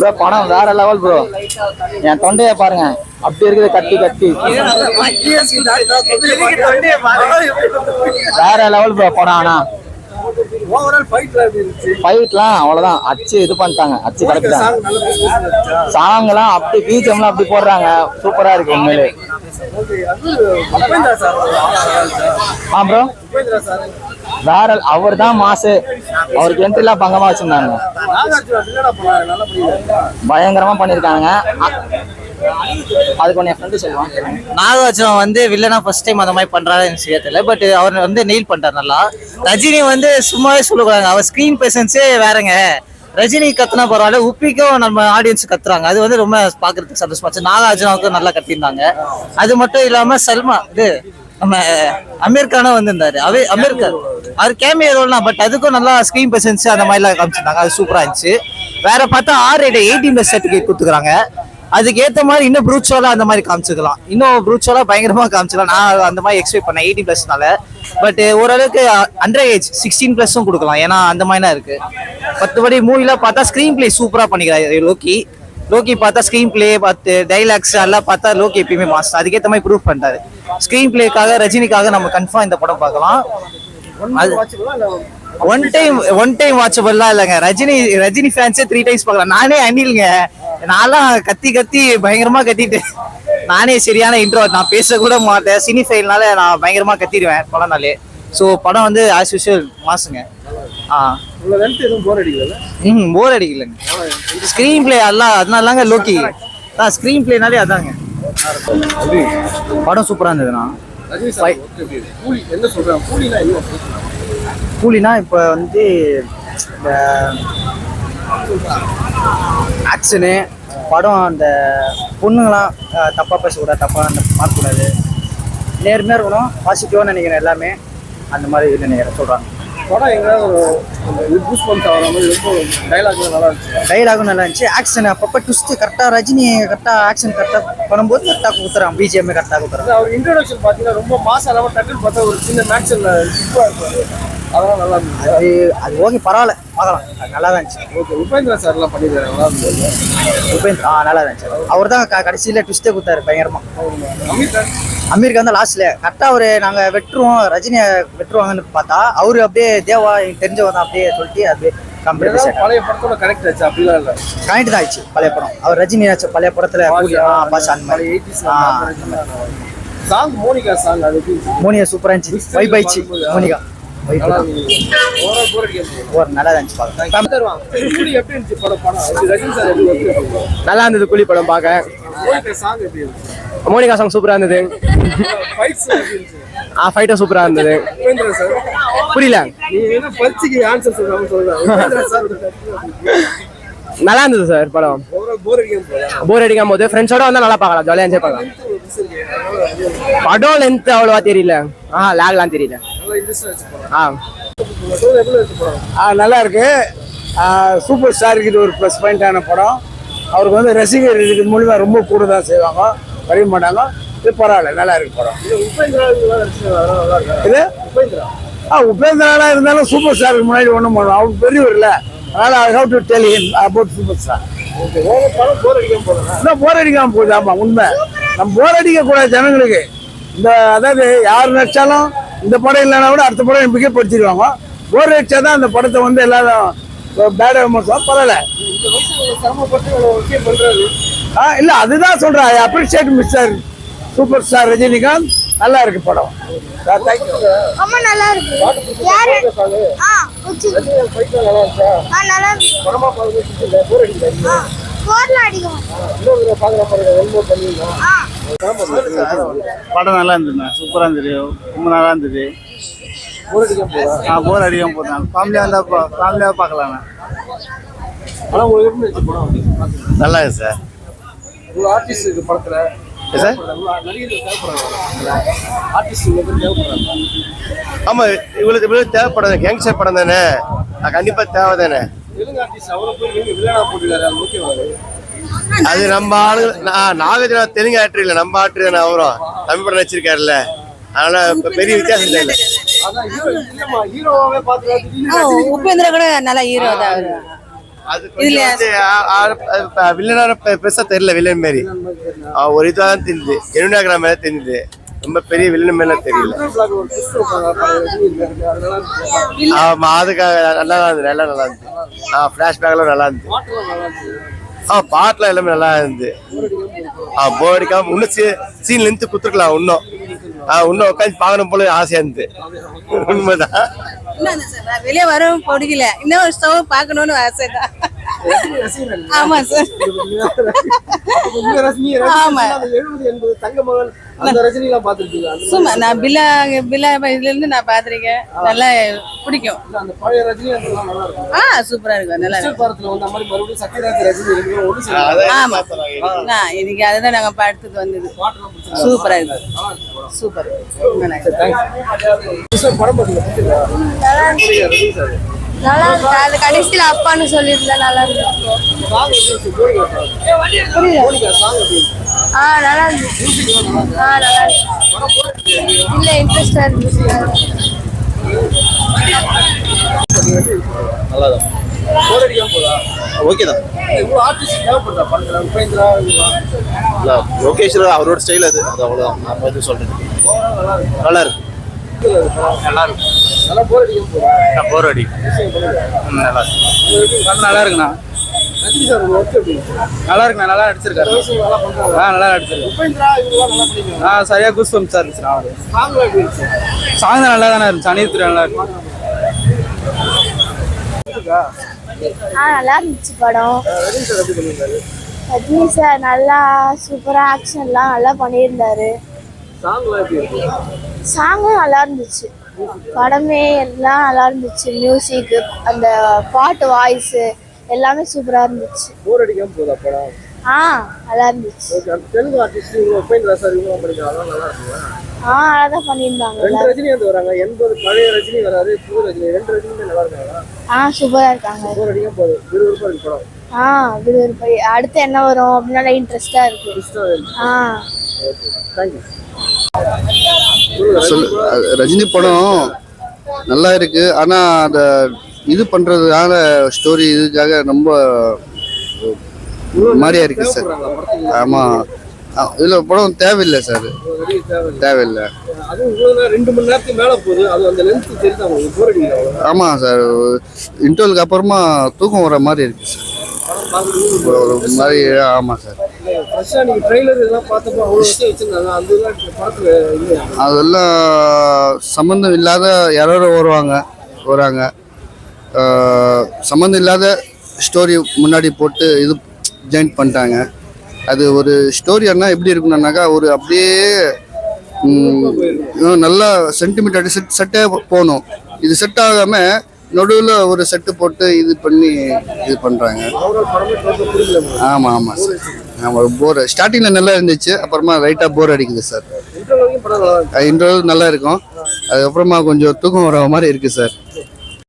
Bro பணம் வேற level bro. என் தொண்டையை பாருங்க. அப்படி இருக்குது கட்டி கட்டி வேற லெவல் ப்ரோ படம் ஆனா. ஃபைட்லாம் அவ்வளோதான் அச்சு இது பண்ணிட்டாங்க. அச்சு கிடப்பிட்டாங்க சாங்லாம் அப்படி பீச்சம்லாம் அப்படி போடுறாங்க. சூப்பராக இருக்கு உண்மையிலே. ஆ ப்ரோ வேற அவர் தான் மாசு. அவருக்கு என்ட்ரிலாம் பங்கமா வச்சிருந்தாங்க. பயங்கரமா பண்ணிருக்காங்க. அதுக்கு என் ஃப்ரெண்டு சொல்லுவான். நாகார்ஜுனா வந்து வில்லனா ஃபர்ஸ்ட் டைம் அந்த மாதிரி பண்றாரு எனக்கு சரியா பட் அவர் வந்து நெயில் பண்றாரு நல்லா. ரஜினி வந்து சும்மாவே சொல்லக்கூடாது அவர் ஸ்க்ரீன் பேசன்ஸே வேறங்க. ரஜினி கத்துனா பரவாயில்ல உப்பிக்கும் நம்ம ஆடியன்ஸ் கத்துறாங்க. அது வந்து ரொம்ப பாக்குறதுக்கு சந்தோஷமாச்சு நாகார்ஜுனாவுக்கும் நல்லா கத்திருந்தாங்க அது மட்டும் இல்லாம சல்மா இது நம்ம அமீர் கானும் வந்திருந்தாரு. அவே அமீர் கான் அவர் கேமியோ ரோல் பட் அதுக்கும் நல்லா ஸ்க்ரீன் பிரசன்ஸ் அந்த மாதிரிலாம் காமிச்சிருந்தாங்க. அது சூப்பராக இருந்துச்சு. வேற பார்த்தா R rate eighteen plus certificate கொடுத்துக்கிறாங்க அதுக்கு ஏத்த மாதிரி இன்னும் ப்ரூச்சோலா அந்த மாதிரி காமிச்சுக்கலாம் இன்னும் ப்ரூச்சோலா பயங்கரமா காமிச்சிக்கலாம் நான் அந்த மாதிரி எக்ஸ்பெக்ட் பண்ணேன் எயிட்டி பிளஸ்னால பட் ஓரளவுக்கு அண்டர் ஏஜ் சிக்ஸ்டீன் பிளஸும் கொடுக்கலாம். ஏன்னா அந்த மாதிரிலாம் இருக்கு. மற்றபடி மூவிலாம் பார்த்தா ஸ்க்ரீன் பிளே சூப்பரா பண்ணிக்கிறாரு லோக்கி லோக்கி பார்த்தா ஸ்க்ரீன் பிளே பார்த்து டைலாக்ஸ் எல்லாம் பார்த்தா லோக்கி எப்பயுமே மாஸ்டர் அதுக்கேற்ற மாதிரி ப்ரூவ் பண்ணிட்டாரு. ஸ்க்ரீன் பிளேக்காக ரஜினிக்காக நம்ம கன்ஃபார்ம் இந்த படம் பார்க்கலாம். ஒன் டைம் ஒன் டைம் வாட்சபிள்லாம் இல்லைங்க. ரஜினி ரஜினி ஃபேன்ஸே த்ரீ டைம்ஸ் பார்க்கலாம். நானே அணிலுங்க. நான்லாம் கத்தி கத்தி பயங்கரமா கத்திட்டு நானே சரியான இன்ட்ரோ நான் பேச கூட மாட்டேன். சினி ஃபைல்னால நான் பயங்கரமா கத்திடுவேன் படம்னாலே. ஸோ படம் வந்து ஆஸ் யூஷுவல் மாசுங்க. ஆ. ம் போர் அடிக்கலைங்க. ஸ்க்ரீன் பிளே எல்லாம் அதனாலங்க லோக்கி தான் ஸ்க்ரீன் பிளேனாலே அதாங்க. படம் சூப்பராக இருந்ததுண்ணா. கூலினா இப்போ வந்து இந்த ஆக்ஷனு படம் அந்த பொண்ணுங்களாம் அஹ், தப்பா பேசக்கூடாது தப்பா அந்த பார்க்கக்கூடாது. நேர்மையாக இருக்கணும் பாசிட்டிவாக நினைக்கிறேன் எல்லாமே. அந்த மாதிரி நினைக்கிறேன் சொல்கிறாங்க படம் எங்கேயாவது ஒரு பூஸ் பம்ப் ஆகிற மாதிரி ரொம்ப டைலாக்லாம் நல்லா இருந்துச்சு. டைலாகும் நல்லா இருந்துச்சு. ஆக்ஷன் அப்பப்போ ட்விஸ்ட்டு கரெக்டாக ரஜினி கரெக்டாக ஆக்ஷன் கரெக்டாக பண்ணும்போது கரெக்டாக கொடுத்துறான். பிஜிஎம் கரெக்டாக கொடுத்துறான் அவர் இன்ட்ரோடக்ஷன் பார்த்தீங்கன்னா ரொம்ப மாசம் இல்லாமல் டக்குன்னு பார்த்தா ஒரு சின்ன மேக்ஸில் சிப்பாக இருப்பாரு. அதெல்லாம் நல்லா இருந்துச்சு. அது அது ஓகே பரவாயில்ல. பார்க்கலாம். அது நல்லா தான் இருந்துச்சு. ஓகே உபேந்திரா சார்லாம் பண்ணியிருக்காரு நல்லா இருந்தது உபேந்திர ஆ நல்லா தான் இருந்துச்சு. அவர் தான் கடைசியில் ட்விஸ்ட்டே கொடுத்தாரு பயங்கரமா. அமித் கான் அமீர் கான் தான் லாஸ்ட்ல கரெக்டாக அவர் நாங்கள் வெட்டுருவோம் ரஜினியை வெட்டுருவாங்கன்னு பார்த்தா அவரு அப்படியே தேவா தெரிஞ்சவங்க தான் அப்படியே சொல்லிட்டு அப்படியே பழைய படத்தோட கனெக்ட் ஆச்சு? அப்படிலாம் இல்லை. கனெக்ட் தான் ஆயிடுச்சு பழைய படம். அவர் ரஜினி நடிச்ச பழைய படத்துல பாஸ் அந்த மாதிரி. சாங் மோனிகா சாங் அது இருந்துச்சு? மோனிகா சூப்பராக இருந்துச்சு. வைப் ஆயிடுச்சு மோனிகா. நல்லா இருந்தது நல்லா கூலி படம் இருந்தது கூலி பார்க்க மோனிகா சாங் சூப்பரா இருந்தது. ஆ ஃபைட்டும் சூப்பரா இருந்தது. புரியல. நல்லா இருந்தது சார் படம். ஓவரா போர் அடிக்காம போதா போர் அடிக்காம போது ஃப்ரெண்ட்ஸோட வந்தா நல்லா பார்க்கலாம் ஜாலியாக என்ஜாய் பண்ணலாம் படம் லென்த் அவ்வளோவா தெரியல. ஆ லேக்லாம் தெரியல. ஆ. ஆ, நல்லா இருக்கு. சூப்பர் ஸ்டாருக்கு இது ஒரு ப்ளஸ் பாயிண்டான படம். அவருக்கு வந்து ரசிகர் இதுக்கு மூலியமா ரொம்ப கூட தான் செய்வாங்க. வரைய மாட்டாங்க. இது பரவாயில்ல நல்லா இருக்கு படம். இது இது? ஆ உபேந்திரா இருந்தாலும் சூப்பர் ஸ்டாருக்கு முன்னாடி ஒன்றும் பண்ணுவோம் அவர் பெரியவர்ல. அதனால I have to tell him about super star இன்னும் போர் அடிக்காம போகுது. ஆமா உண்மை. நம்ம போர் அடிக்க கூடாது ஜனங்களுக்கு. இந்த அதாவது யார் நடிச்சாலும் இந்த படம் இல்லைன்னா கூட அடுத்த படம் மிகப்படுத்திடுவாங்க போர் அடிச்சா தான் அந்த படத்தை வந்து எல்லாரும் பேட விமர்சனம். பரவாயில்ல. ஆ இல்ல அதுதான் சொல்றேன். I appreciate mister super star Rajinikanth. நல்லா இருக்கு படம். ரொம்ப நல்லா இருக்கு. யாரு? ஆ நல்லா இருந்துச்சா ஆ நல்லா இருக்கு. படமா பார்க்கறது போர் அடிக்காது ஆ போர்ல அடிக்கும் இன்னொரு தடவை பார்க்குற பாருங்க. ஒன் மோர் பண்ணிருந்தோம் ஆ. படம் நல்லா இருந்ததுண்ணா. சூப்பராக இருந்தது. ரொம்ப நல்லா இருந்தது. ஆ போர் அடிக்காம போதான் ஃபேமிலியாக இருந்தால் ஃபேமிலியாக பார்க்கலாண்ணா. நல்லா இருக்கு சார் ஆர்டிஸ்ட் படத்துல சார் ஆமாம் இவ்வளோ இவ்வளோ தேவைப்படாது? கேங்ஸ்டர் படம் தானே. கண்டிப்பாக தேவை தானே அது நம்ம நான் நாகார்ஜுனா தெலுங்கு ஆக்டர் இல்லை நம்ம ஆக்டர் தானே அவரும். தமிழ் படம் நடிச்சிருக்காருல்ல. அதனால பெரிய வித்தியாசம் இல்லை. உபேந்திரா கூட நல்ல ஹீரோ தான் பெருசா தெரியல வில்லன் ஆ, ஒரு தான் தெரியுது. ஜெனுனாகிற மாதிரி தெரியுது. ரொம்ப பெரிய வில்லன் மேல தெரியல. ஆமா அதுக்காக நல்லா இருந்தது நல்லா நல்லா இருந்துச்சு ஆ ஃபிளாஷ்பேக்லாம் நல்லா இருந்துச்சு. ஆ பாட்டுலாம் எல்லாமே நல்லா இருந்தது. ஆ போர் அடிக்காம இன்னும் சீ சீன் லென்த்து குத்துருக்கலாம் இன்னும். ஆ இன்னும் உட்காந்து பார்க்கணும் போல ஆசையா இருந்தது. உண்மைதான். வெளியே வரவும் பிடிக்கல இன்னும் ஒரு ஸ்டவ் பார்க்கணும்னு ஆசை தான் ஆமா சார் ஆமா. அந்த 70, 80 தங்க மகன், அந்த ரஜினிலாம் பார்த்திருக்கீங்க. அந்த சும்மா நான் பில்லா பில்லா இதுல இருந்து நான் பாத்திருக்கேன் நல்லா பிடிக்கும். ஆ சூப்பரா இருக்கும் நல்லா இருக்கும் ஆமா இன்னைக்கு அதுதான் நாங்க படத்துக்கு வந்தது. சூப்பரா இருக்கு சூப்பர் நல்லா நல்லா இருக்கு அது கடைசியில் அப்பான்னு சொல்லியிருந்தா நல்லா இருக்கு ஆ நல்லா இருந்துச்சு ஆ நல்லா இருக்கு இல்லை இன்ட்ரெஸ்டாக இருந்துச்சு. நல்லா ஓகே தான் இல்லை லோகேஷ் அவரோட ஸ்டைல் அது அது அவ்வளோதான் நான் எதுவும் சொல்கிறேன் நல்லா இருக்கு. நல்லா இருக்கு நல்லா போர் அடிக்காம? போர் அடி. நல்லா நல்லா இருக்குண்ணா. ரஜினி சார் உங்க work எப்படி இருக்கு? நல்லா இருக்குண்ணா நல்லா நடிச்சிருக்காரு. ஆ நல்லா நடிச்சிருக்காரு. ஆ சரியா குஸ் பம்ப் சார் இருந்துச்சு அவரு? சாங் நல்லா தானே இருந்துச்சு. அனிருத் நல்லா இருக்கு. ஆ நல்லா இருந்துச்சு படம். ரஜினி சார் நல்லா சூப்பராக ஆக்ஷன்லாம் நல்லா பண்ணியிருந்தாரு. சாங்லாம் நல்லா இருந்துச்சு. படமே எல்லாம் நல்லா இருந்துச்சு. மியூசிக் அந்த பாட்டு வாய்ஸு எல்லாமே சூப்பராக இருந்துச்சு. போர் அடிக்காம போதா படம்? ஆ நல்லா இருந்துச்சு. ஓகே, தெலுங்கு artist இவங்க உபேந்திரா சார் இவங்கெல்லாம் பண்ணிருக்காங்க. நல்லா இருக்குங்க. ஆ நல்லா தான் பண்ணியிருந்தாங்க. ரெண்டு. ரஜினி வந்து வராங்க. எண்பது பழைய ரஜினி வராரு. புது ரஜினி. ரெண்டு ரஜினியுமே நல்லா இருக்காங்க ஆ சூப்பராக இருக்காங்க. போர் அடிக்காம போகுது. விறுவிறுப்பா இருக்கு படம். ஆ விறுவிறுப்பு. அடுத்து என்ன வரும் அப்படின்னு நல்லா இன்ட்ரெஸ்டாக இருக்கு. ஆ தேங்க்யூ சொல் ரஜினி படம் நல்லா இருக்கு. ஆனா அந்த இது பண்ணுறதுக்கான ஸ்டோரி இதுக்காக ரொம்ப மாதிரியா இருக்கு சார். ஆமா. ஆ, இதுல படம் தேவையில்லை சார். தேவையில்லை. ஆமாம் ஆமா சார். இன்டர்வலுக்கு அப்புறமா தூக்கம் வர மாதிரி இருக்கு சார். ஒரு மாதிரி ஆமா சார். ஃப்ரெஷ்ஷாக நீங்கள் ட்ரெய்லர் இதெல்லாம் பார்த்தப்போ அவ்வளோ விஷயம் வச்சிருந்தாங்க. அந்த இதெல்லாம் இந்த படத்துல இல்லையா? அதெல்லாம் சம்மந்தம் இல்லாத யாரோ வருவாங்க வராங்க. ஆஹ் சம்மந்தம் இல்லாத ஸ்டோரி முன்னாடி போட்டு இது ஜாயின் பண்ணிட்டாங்க. அது ஒரு ஸ்டோரி எப்படி இருக்கணும்னாக்கா ஒரு அப்படியே நல்லா சென்டிமீட்டர் செட் செட்டே போகணும். இது செட் ஆகாமல் நடுவில் ஒரு செட்டு போட்டு இது பண்ணி இது பண்ணுறாங்க. ஆமாம் ஆமாம் சார் போர் ஸ்டார்டிங்கில் நல்லா இருந்துச்சு அப்புறமா லைட்டாக போர் அடிக்குது சார் இன்டர்வல் நல்லா இருக்கும். அதுக்கப்புறமா கொஞ்சம் தூக்கம் வர மாதிரி இருக்குது சார்